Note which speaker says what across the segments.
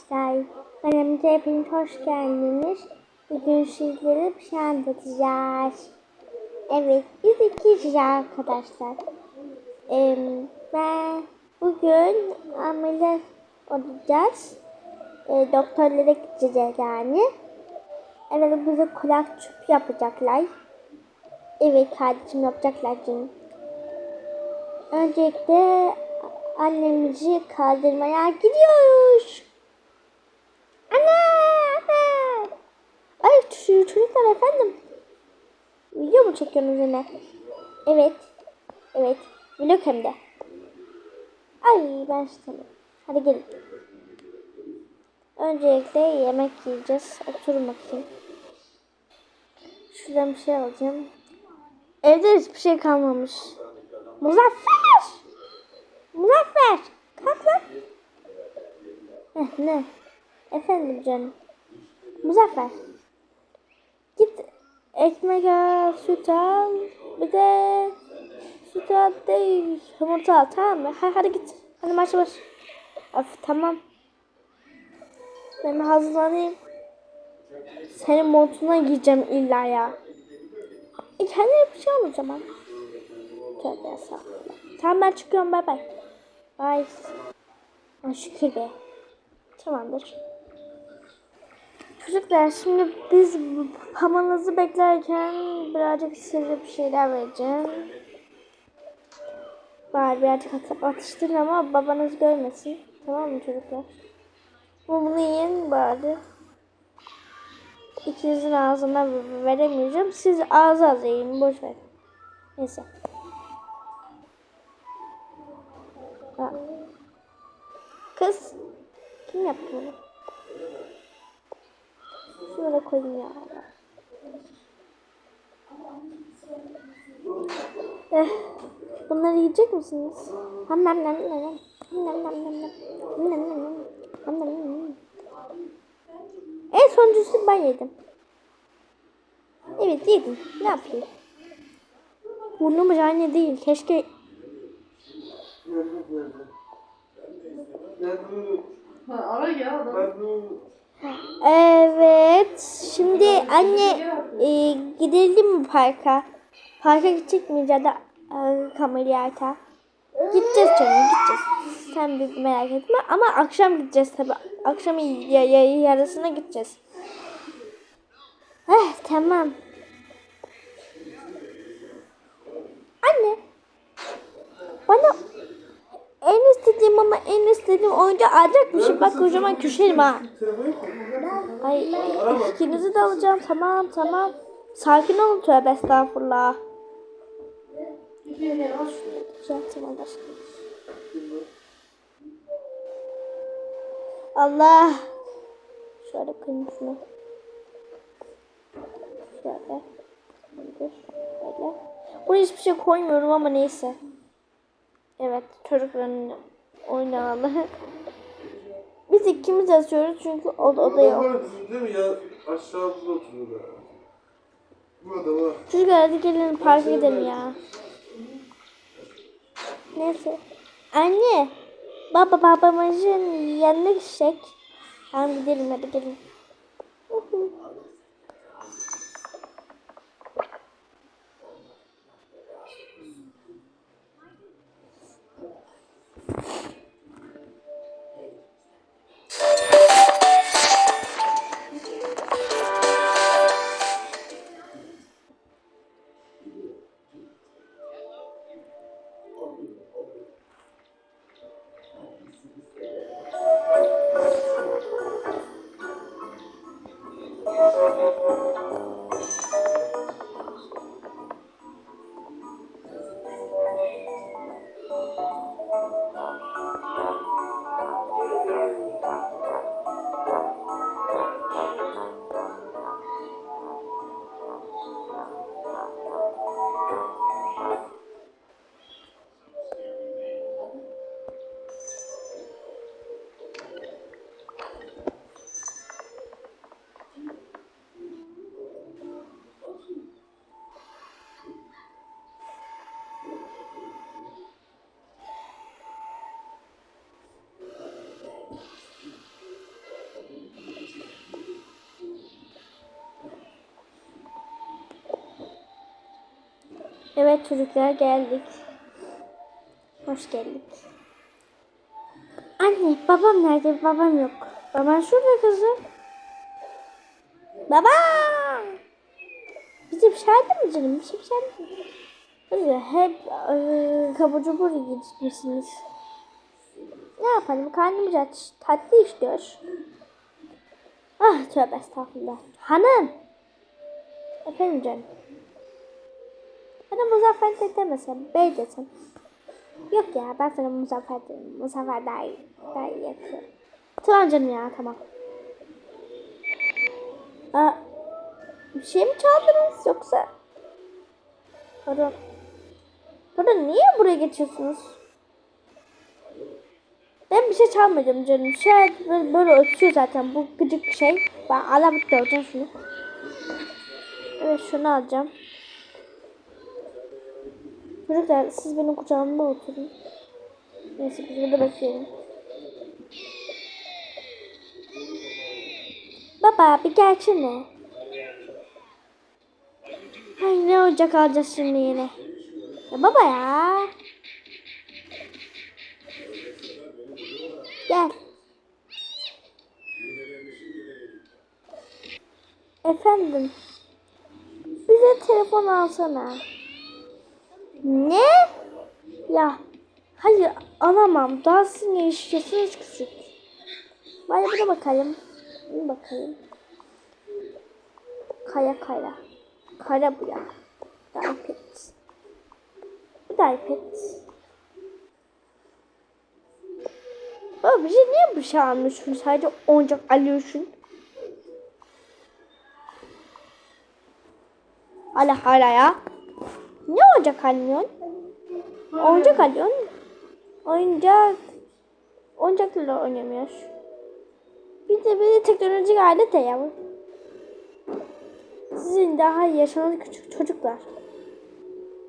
Speaker 1: arkadaşlar. Kanalımıza hepiniz hoş geldiniz. Bugün sizlere bir şey anlatacağız. Evet, biz ikiz arkadaşlar. Ee, ve bugün ameliyat olacağız. Ee, doktorlara gideceğiz yani. Evet, bize kulak çöp yapacaklar. Evet, kardeşim yapacaklar canım. Öncelikle annemizi kaldırmaya gidiyoruz. Anne! Ay çocuklar efendim. Video mu çekiyorsunuz yine? Evet. Evet. Vlog hem de. Ay ben istemem. Hadi gelin. Öncelikle yemek yiyeceğiz. Oturun bakayım. Şuradan bir şey alacağım. Evde hiçbir şey kalmamış. Muzaffer! Muzaffer! Kalk lan. Heh, ne? Efendim canım. Muzaffer. Git ekmek al, süt al. Bir de süt al değil. Yumurta al tamam mı? Hadi, hadi git. Hadi marş baş. Of tamam. Ben hazırlanayım. Senin montuna giyeceğim illa ya. E şey al o zaman. Tövbe estağfurullah. Tamam ben çıkıyorum bay bay. Bay. Şükür be. Tamamdır. Çocuklar şimdi biz pamanızı beklerken birazcık size bir şeyler vereceğim. Var birazcık at- atıştırın ama babanız görmesin. Tamam mı çocuklar? Bu bunu yiyin bari. İkinizin ağzına veremeyeceğim. Siz ağzı ağzı yiyin. Boş ver. Neyse. Ha. Kız. Kim yaptı bunu? Koyayım ya. Eh, bunları yiyecek misiniz? Ham nam nam nam nam. Nam nam nam nam. Nam nam nam. Nam. En sonuncusu ben yedim. Evet yedim. Ne yapayım? Burnum aynı değil. Keşke
Speaker 2: Ha, ara ya adam.
Speaker 1: Evet. Şimdi anne e, gidelim mi parka? Parka gidecek miyiz ya da e, kameliyata? Gideceğiz canım gideceğiz. Sen bir merak etme ama akşam gideceğiz tabi. Akşam ya, ya, yarısına gideceğiz. Eh tamam. Anne. Bana en istediğim ama en istediğim oyuncağı alacakmışım. Bak kocaman küşerim ha. Ay ikinizi de alacağım. Tamam tamam. Sakin olun tövbe estağfurullah. Düzelttim Allah. Şöyle şunu. Şöyle. Dur. Böyle. Buraya hiçbir şey koymuyorum ama neyse. Evet çocukların oyun alanı. Biz ikimiz yazıyoruz çünkü o, da yok.
Speaker 3: Adamlar bizim değil mi ya? Aşağımızda oturuyorlar. Bu adama.
Speaker 1: Çocuklar hadi gelin parka gidelim ya. Neyse. Anne. Baba babamızın yanına gidecek. Tamam gidelim hadi gelin. Evet çocuklar geldik. Hoş geldik. Anne babam nerede? Babam yok. Babam şurada kızım. Baba! Bizi bir şey mi canım? Şey bir şey mi? Kızım hep e, kabucu buraya gitmişsiniz. Ne yapalım? Karnımız aç. Tatlı istiyor. Ah tövbe estağfurullah. Hanım. Efendim canım. Bana Muzaffer de demesem, bey desem. Yok ya ben sana Muzaffer derim. Muzaffer daha iyi. Daha iyi yapıyor. Tamam canım ya tamam. Aa, bir şey mi çaldınız yoksa? Pardon. Pardon niye buraya geçiyorsunuz? Ben bir şey çalmadım canım. Şey böyle, böyle ötüyor zaten bu gıcık şey. Ben da alacağım şunu. Evet şunu alacağım. Çocuklar siz benim kucağımda oturun. Neyse biz burada bekleyelim. Baba bir gelsene. Ay ne ocak alacağız şimdi yine. Ya baba ya. Gel. Efendim. Bize telefon alsana. Ya. Hayır alamam. Daha siz ne yaşıyorsunuz küçük. Bari buna bakalım. Bir bakalım. Kaya kaya. Kara bu ya. Bu da iPad. Bu da iPad. Baba bize niye bir şey almıyorsun? Sadece oyuncak alıyorsun. Hala hala ya. Ne oyuncak alıyorsun? Oyuncak alıyorsun. Oyuncak. Oyuncaklarla oynamıyoruz. Bir de de teknolojik alet ya. Sizin daha yaşanan küçük çocuklar.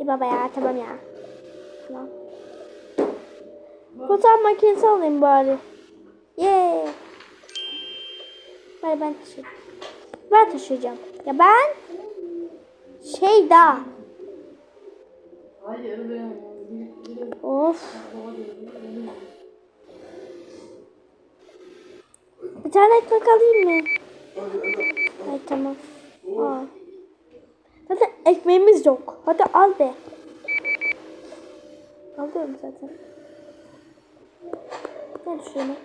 Speaker 1: İyi baba ya tamam ya. Tamam. Fotoğraf makinesi alayım bari. Yee. Bari ben taşıyayım. Ben taşıyacağım. Ya ben şey daha.
Speaker 2: Hayır ben.
Speaker 1: Of. Bir tane ekmek alayım mı? Ay tamam. Aa. Zaten ekmeğimiz yok. Hadi al be. Alıyorum zaten. Ne düşünüyorsun?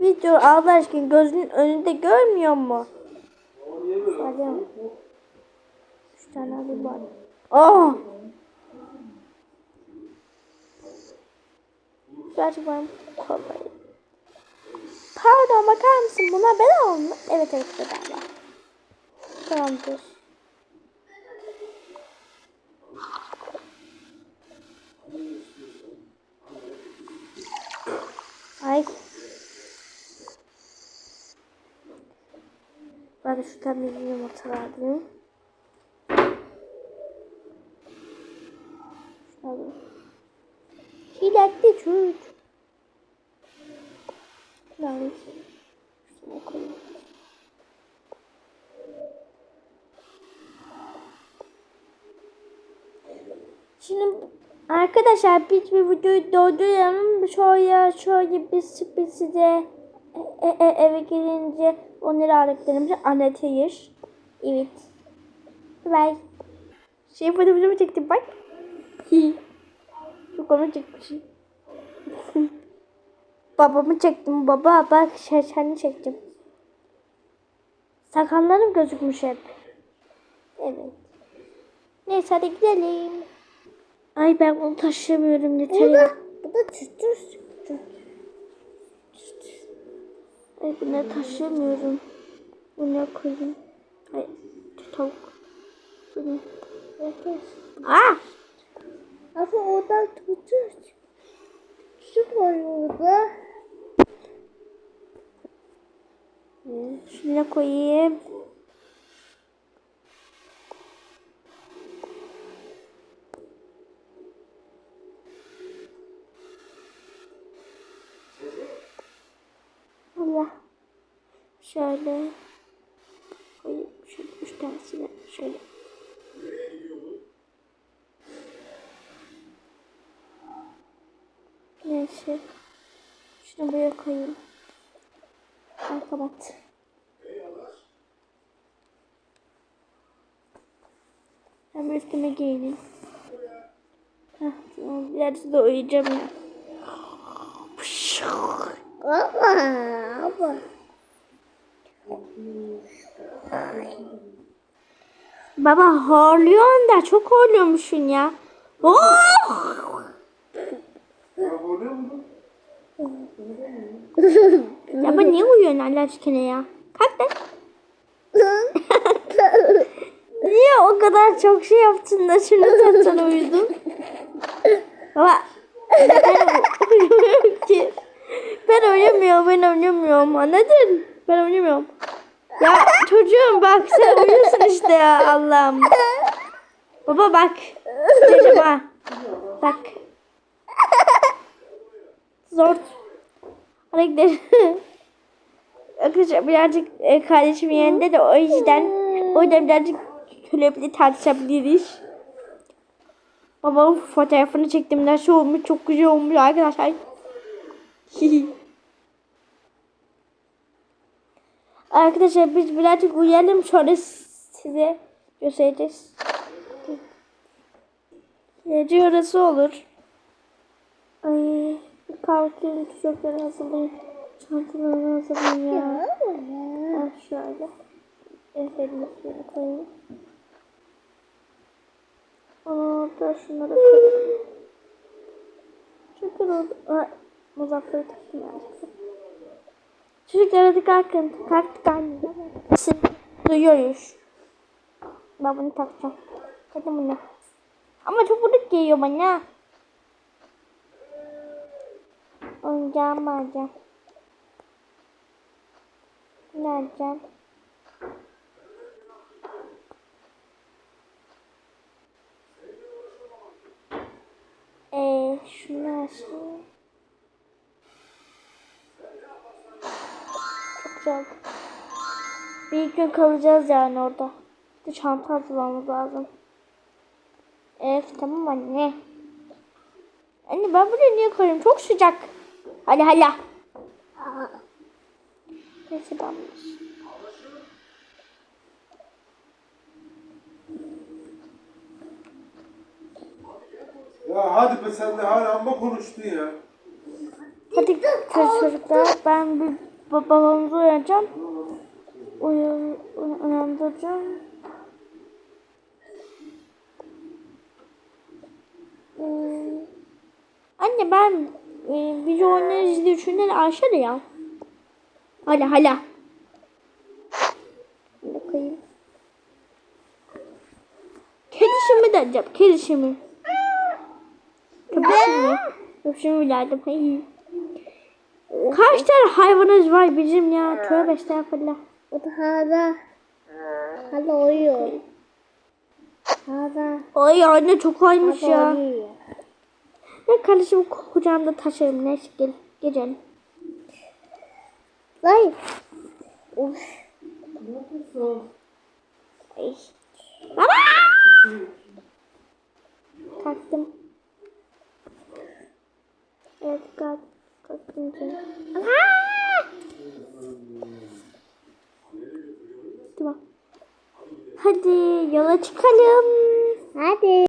Speaker 1: Video Allah aşkına gözünün önünde görmüyor mu? Hadi. Üç tane alayım bari. Oh! Gerçekten kolay. Pardon bakar mısın? Buna bedava mı? Evet evet bedava. Tamamdır. Ay. Ben de şuradan bir yumurta verdim. Şunu alayım. Çilekli çocuk. Şunu alayım. Şuna koyayım. Şimdi arkadaşlar biz bir videoyu dolduralım. Şöyle şöyle bir sürpriz size e, e, eve gelince onları aldıklarımızı anlatayız. Evet. Bye. Şey fotoğrafımı çektim bak. Hi. Çok onu çekmişim. Babamı çektim. Baba bak şeşeni çektim. Sakallarım gözükmüş hep. Evet. Neyse hadi gidelim. Ay ben bunu taşıyamıyorum yeter ya. Bu da tütür. Ay bunları taşıyamıyorum. Bunu koyayım. Ay tavuk. Bunu. Aa! Ama oradan tutuyor. Şu var orada. Şuna koyayım. Allah. Şöyle koyayım. Şöyle üç tanesini şöyle. Neyse. Şunu buraya koyayım. Al kapat. Ben bir üstüme giyineyim. Heh, tamam. Biraz da uyuyacağım ya.
Speaker 4: Baba, baba.
Speaker 1: Baba horluyorsun da çok horluyormuşsun ya. Oh!
Speaker 3: Ya oluyor mu?
Speaker 1: Ya baba niye uyuyorsun Allah aşkına ya? Kalk lan. Niye o kadar çok şey yaptın da şimdi tatsan uyudun? Baba ben. Ben oynamıyorum, ben oynamıyorum. Anladın? Ben oynamıyorum. Ya çocuğum bak sen uyuyorsun işte ya Allah'ım. Baba bak. Çocuğum ha. Bak. Zor. Hadi. Arkadaşlar birazcık e, kardeşimin yanında da o yüzden o yüzden birazcık sürekli tartışabiliriz. Babamın fotoğrafını çektim. Nasıl olmuş? Çok güzel olmuş arkadaşlar. arkadaşlar biz birazcık uyuyalım sonra size göstereceğiz. Gece orası olur. Kalkayım çocukları hazırlayayım. Çantalarını hazırlayayım ya. Ha, şöyle. Efendim şöyle koyayım. Aa, da şunları koyayım. Çok oldu. Muzaffer'i taktım yani. Çocuklar hadi kalkın. Kalktık anne. Siz duyuyoruz. Ben bunu takacağım. Hadi bunu. Ama çok bulut geliyor bana. Oyuncağımı alacağım. Ne alacağım? Eee şunu açayım. Çok güzel. Bir gün kalacağız yani orada. Bir çanta hazırlamamız lazım. Evet tamam anne. Anne ben buraya niye koyayım? Çok sıcak. Hadi hala. Neyse ben
Speaker 3: Ya hadi be sen de hala amma konuştun ya.
Speaker 1: Hadi kız çocuklar ben bir ba- babamızı uyanacağım. Uyan, uyan- uyandıracağım. Ee, anne ben e, video oyunları izliyor şunları aşağıda ya. Hadi hala. Bakayım. Kedişimi de alacağım. Kedişimi. Köpeğimi. Köpeğimi verdim. Hey. Kaç tane hayvanımız var bizim ya? Tövbe estağfurullah.
Speaker 4: O da hala. Hala uyuyor. Hala.
Speaker 1: Ay anne çok aymış ya.
Speaker 4: Hala uyuyor.
Speaker 1: Ben kardeşimi ku- kucağımda taşırım. Neyse gel. Gecelim.
Speaker 4: Vay.
Speaker 2: Yapıyorsun?
Speaker 1: Ay. Baba! Taktım. Evet kalk. Kalktım canım. Tamam. Hadi yola çıkalım.
Speaker 4: Hadi.